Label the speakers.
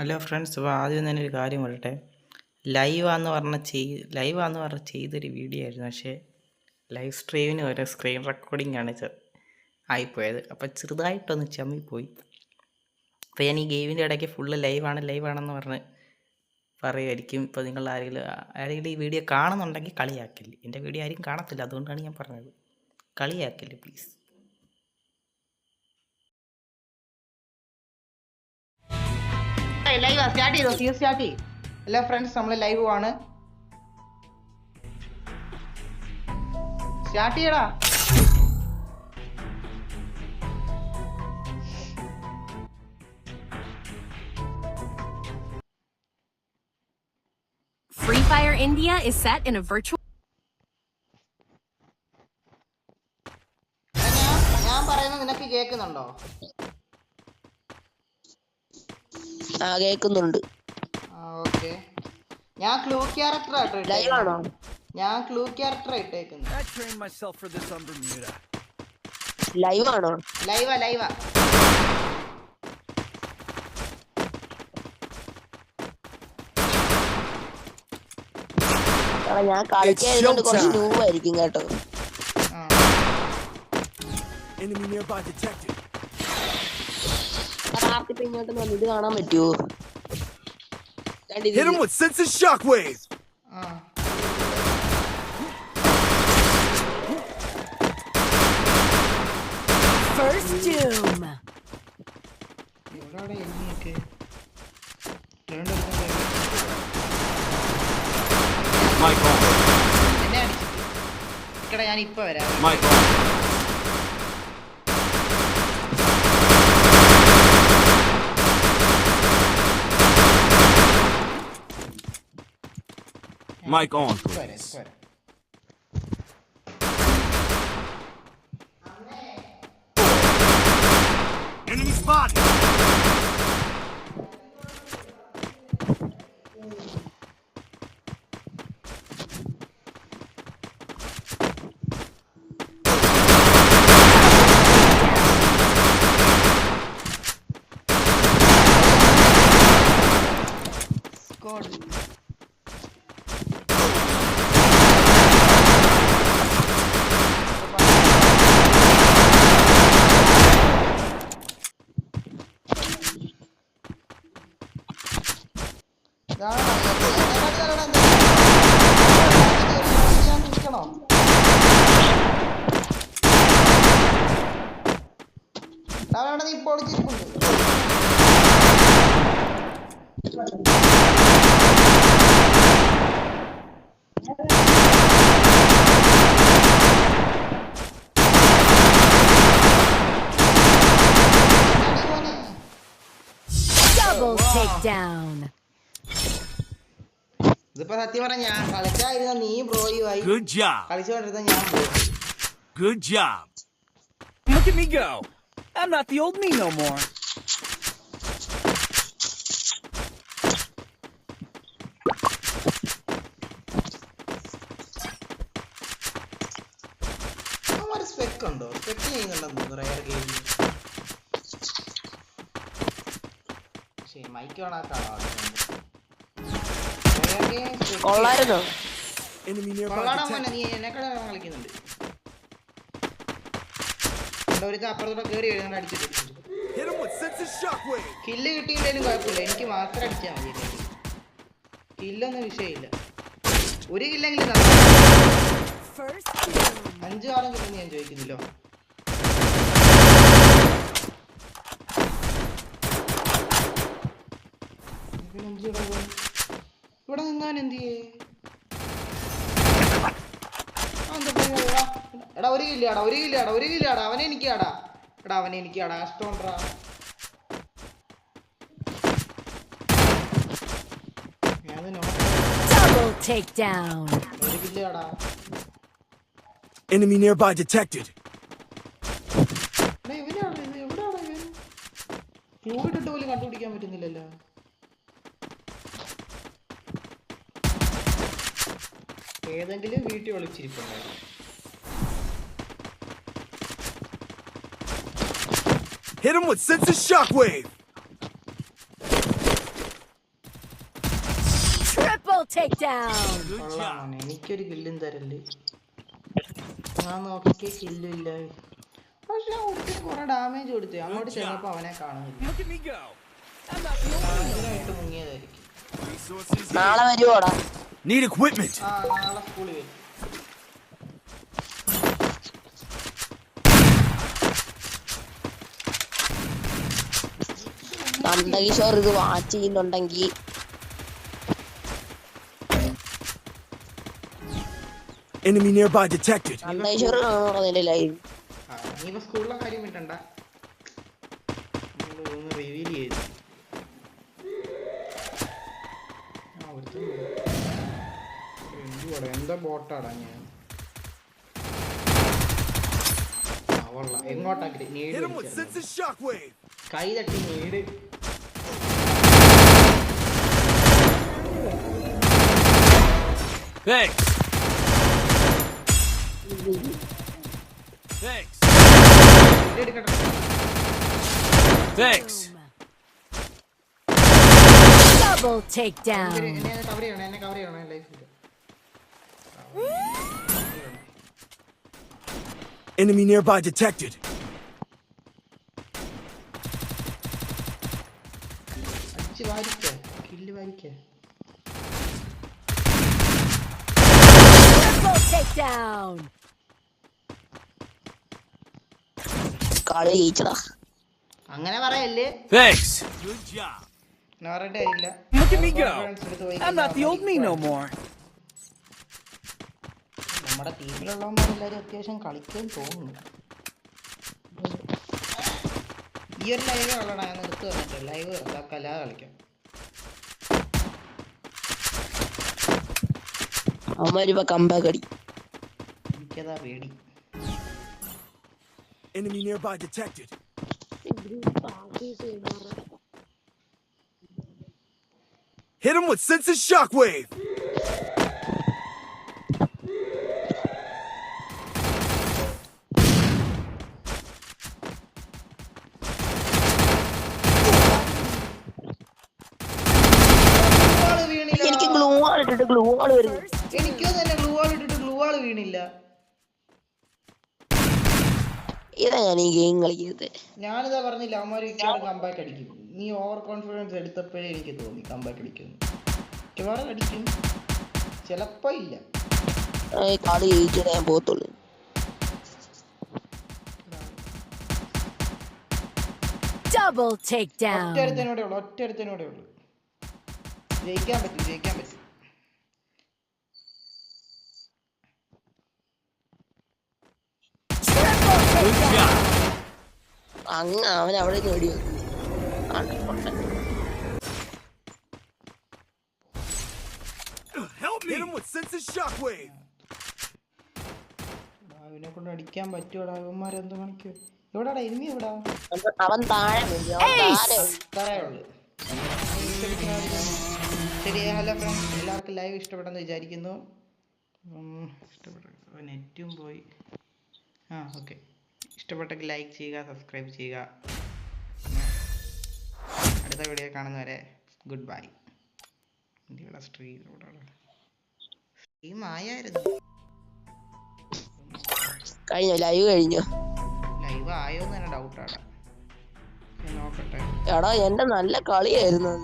Speaker 1: Hello friends അപ്പോൾ ആദ്യം തന്നെ ഒരു കാര്യം പറയട്ടെ. ലൈവാന്ന് പറഞ്ഞ ചെയ് ലൈവാന്ന് പറഞ്ഞ ചെയ്തൊരു വീഡിയോ ആയിരുന്നു. പക്ഷേ ലൈവ് സ്ട്രീമിന് ഓരോ സ്ക്രീൻ റെക്കോർഡിംഗ് ആണ് ആയിപ്പോയത്. അപ്പോൾ ചെറുതായിട്ടൊന്ന് ചമ്മിപ്പോയി. അപ്പോൾ ഞാൻ ഈ ഗെയിമിന്റെ ഇടയ്ക്ക് ഫുള്ള് ലൈവാണ് ലൈവാണെന്ന് പറഞ്ഞ് പറയുമായിരിക്കും ഇപ്പോൾ നിങ്ങൾ ആരെങ്കിലും ആരെങ്കിലും ഈ വീഡിയോ കാണുന്നുണ്ടെങ്കിൽ കളിയാക്കില്ല. എന്റെ വീഡിയോ ആരും കാണത്തില്ല അതുകൊണ്ടാണ് ഞാൻ പറഞ്ഞത്. കളിയാക്കില്ല പ്ലീസ്
Speaker 2: ലൈവ് സ്റ്റാർട്ട് ചെയ്തോ? ചെയ്യും. എല്ലാ ഫ്രണ്ട്സ് നമ്മൾ ലൈവ് ആണ്. സ്റ്റാർട്ട് ചെയ്യടാ.
Speaker 3: Free Fire India is set in a virtual
Speaker 2: ഞാൻ പറയുന്നത് നിനക്ക് കേൾക്കുന്നുണ്ടോ?
Speaker 4: ആ കേക്കുന്നുണ്ട്
Speaker 2: ഞാൻ ക്ലൂ ക്യാരക്ടർ ആട്ടോ ഞാൻ ക്ലൂ ക്യാരക്ടർ ഇട്ടേക്കുന്നത്
Speaker 5: I trained myself for this on Bermuda.
Speaker 4: Live ആണോ
Speaker 2: ലൈവാ. ലൈവാ
Speaker 4: ഞാൻ കളിക്കായതുകൊണ്ട് കുറച്ച് ന്യൂവായിരിക്കും കേട്ടോ.
Speaker 5: Enemy nearby detected.
Speaker 4: ആർക്കിപ്പോ ഇങ്ങോട്ട് വന്ന് ഇത് കാണാൻ പറ്റുമോ
Speaker 5: Hit him with sense of shockwave.
Speaker 2: ആ
Speaker 3: First Doom.
Speaker 2: എവിടെയാണ് എനിക്കൊക്കെ
Speaker 6: Mic on.
Speaker 2: എന്നെ അടിച്ചിട്ട് ഇക്കടെ ഞാൻ ഇപ്പൊ വരാം
Speaker 6: Mic Mic on, please.
Speaker 5: Enemy spotted!
Speaker 3: Scored. Takedown.
Speaker 2: ഇതിപ്പോ സത്യം പറഞ്ഞ ഞാൻ കളിച്ചായിരുന്ന നീ ബ്രോയുമായി
Speaker 5: Good job.
Speaker 2: കളിച്ചുകൊണ്ടിരുന്ന ഞാൻ
Speaker 5: Good job. Look at me go. I'm not the old me no more.
Speaker 2: അവന്മാര് സ്പെക്ക് ഉണ്ടോ സ്പെക്ക് ചെയ്യുന്നുണ്ടെന്ന് റയർ ഗെയിമിൽ ശരി മൈക്ക് ഓണാക്കാണോ
Speaker 4: കൊള്ളായിരുന്നോ
Speaker 5: Enemy nearby
Speaker 2: കൊള്ളാടാ
Speaker 5: detected.
Speaker 2: മോനെ നീ എന്നെക്കാളും നല്ലോണം കളിക്കുന്നുണ്ട്. ഒരുത്ത അപ്പുറത്തോടെ കയറി എഴുതാണ്ട് അടിച്ചിട്ട്. കില്ല് കിട്ടിയില്ലേലും കുഴപ്പമില്ല. എനിക്ക് മാത്രം അടിച്ചാൽ മതി കില്ലൊന്നും വിഷയമില്ല. ഒരു കില്ലെങ്കിലും. അഞ്ചു കാലം കിട്ടുന്ന ഞാൻ ചോദിക്കുന്നില്ലോ. ഇവൻ? ഇവിടെ നിന്നാൻ എന്ത് ചെയ്യേ? എടാ, ഒരു കില്ലാടാ ഒരു കില്ലാടാ ഒരു കില്ലാടാ അവനെ എനിക്കാടാ. എടാ അവനെ എനിക്കാടാ കഷ്ടമുണ്ടാ ഞാൻ
Speaker 3: Double takedown.
Speaker 5: Enemy nearby detected.
Speaker 2: ഇവനാണ് ഇത്. എവിടാണ് ഇവൻ? ക്ലൂ ഇട്ടിട്ട് പോലും കണ്ടുപിടിക്കാൻ പറ്റുന്നില്ലല്ലോ. ഏതെങ്കിലും വീട്ടിൽ ഒളിച്ചിരിപ്പുണ്ടായിരുന്നു.
Speaker 5: Hit him with sense of shockwave.
Speaker 6: Triple
Speaker 2: takedown. എനിക്കൊരു കില്ലും തരല്ലേ ഞാൻ നോക്കിയ കില്ലില്ല പക്ഷെ ഒരുത്തിന് കുറെ ഡാമേജ് കൊടുത്തു. അങ്ങോട്ട് ചെന്നപ്പോ അവനെ കാണുന്നില്ല. മുങ്ങിയതായിരിക്കും.
Speaker 4: നാളെ വരുവോടാ?
Speaker 6: Need equipment.
Speaker 4: നന്ദകിഷോർ ഇത് വാച്ച് ചെയ്യുന്നുണ്ടെങ്കിൽ
Speaker 6: Enemy nearby detected.
Speaker 4: നന്ദകിഷോർ പറഞ്ഞില്ല ലൈവ്.
Speaker 2: ഇനിയിപ്പോ സ്കൂളിലെ കാര്യം വിട്ടണ്ട റിവീൽ ചെയ്തു. എന്തുവാടാ എന്താ ബോട്ടാടാ ഞാൻ അവള എങ്ങോട്ടാ നീട്. കൈ തട്ടി നീട്
Speaker 6: Thanks. Thanks. Thanks.
Speaker 3: Double takedown.
Speaker 2: എന്നെ കവർ ചെയ്യണം എന്നെ കവർ ചെയ്യണം ലൈഫിൽ
Speaker 6: Enemy nearby detected.
Speaker 4: കളി ജയിച്ചടാ
Speaker 2: അങ്ങനെ പറയല്ലേ
Speaker 6: Thanks. Good job.
Speaker 2: ഞാൻ പറയേണ്ട കാര്യമില്ല
Speaker 5: Look at me go.
Speaker 2: Confidence എടുത്ത് പോയി
Speaker 5: I'm not the old me no more.
Speaker 2: നമ്മുടെ ടീമിലുള്ളവന്മാരെല്ലാവരും അത്യാവശ്യം കളിക്കാൻ തോന്നുന്നു. ഈ ഒരു ലൈവ് കളണ ഞാൻ നിർത്തി വന്നിട്ട് ലൈവ് കലാ കളിക്കാം.
Speaker 4: അവന്മാരിപ്പോ കമ്പാ അടി.
Speaker 2: എനിക്കതാ പേടി.
Speaker 6: Enemy nearby detected. Hit him with sense of shockwave.
Speaker 2: ആൾ വീണില്ല
Speaker 4: എനിക്ക് ഗ്ലൂ ആൾ ഇട്ടിട്ട് വരുന്നു.
Speaker 2: എനിക്കോ തന്നെ ഗ്ലൂ വാൾ ഇട്ടിട്ട് ഗ്ലൂ വാൾ വീണില്ല.
Speaker 4: ഇതാ ഞാൻ ഈ ഗെയിം കളിക്കുന്നത്.
Speaker 2: ഞാനിതാ പറഞ്ഞില്ല അവന്മാർ കമ്പാക്ക് അടിക്കും. നീ ഓവർ കോൺഫിഡൻസ് എടുത്തപ്പോഴേ എനിക്ക് തോന്നി കമ്പാക്ക് അടിക്കുന്നു മിക്കവാറും അടിക്കും. ചിലപ്പോ ഇല്ല.
Speaker 4: കളി ജയിച്ചിട്ടേ ഞാൻ പോകത്തുള്ളൂ.
Speaker 3: ടേക്ക് ഡൗൺ
Speaker 2: ഒറ്റ ഒരുത്തനോടെ ഉള്ളൂ ഒറ്റ ഒരുത്തനോടെ ഉള്ളൂ. ജയിക്കാൻ പറ്റും ജയിക്കാൻ പറ്റും
Speaker 6: Good job.
Speaker 4: അങ്ങ് അവൻ അവിടെ
Speaker 6: നിന്ന് ഓടി വന്നു.
Speaker 2: അവനെ കൊണ്ട് അടിക്കാൻ പറ്റുമോടാ എവിടാടാ എവിടാ
Speaker 4: അവൻ താഴെ.
Speaker 2: ശരി ഹലോ ഫ്രണ്ട്സ് എല്ലാവർക്കും ലൈവ് ഇഷ്ടപ്പെട്ടെന്ന് വിചാരിക്കുന്നു. നെറ്റും പോയി. ആ ഓക്കെ ഇഷ്ടപ്പെട്ടെങ്കിൽ ലൈക്ക് ചെയ്യുക സബ്സ്ക്രൈബ് ചെയ്യുക. അടുത്ത വീഡിയോ കാണുന്നവരെ ഗുഡ് ബൈ ഇന്ത്യയുടെ സ്ട്രീം സ്ട്രീം ആയായിരുന്നു.
Speaker 4: കഴിഞ്ഞു? ലൈവ് കഴിഞ്ഞു?
Speaker 2: ലൈവ് ആയോ എന്ന് തന്നെ ഡൗട്ടാണ് നോക്കട്ടെ.
Speaker 4: എടാ എന്റെ നല്ല കളിയായിരുന്നു.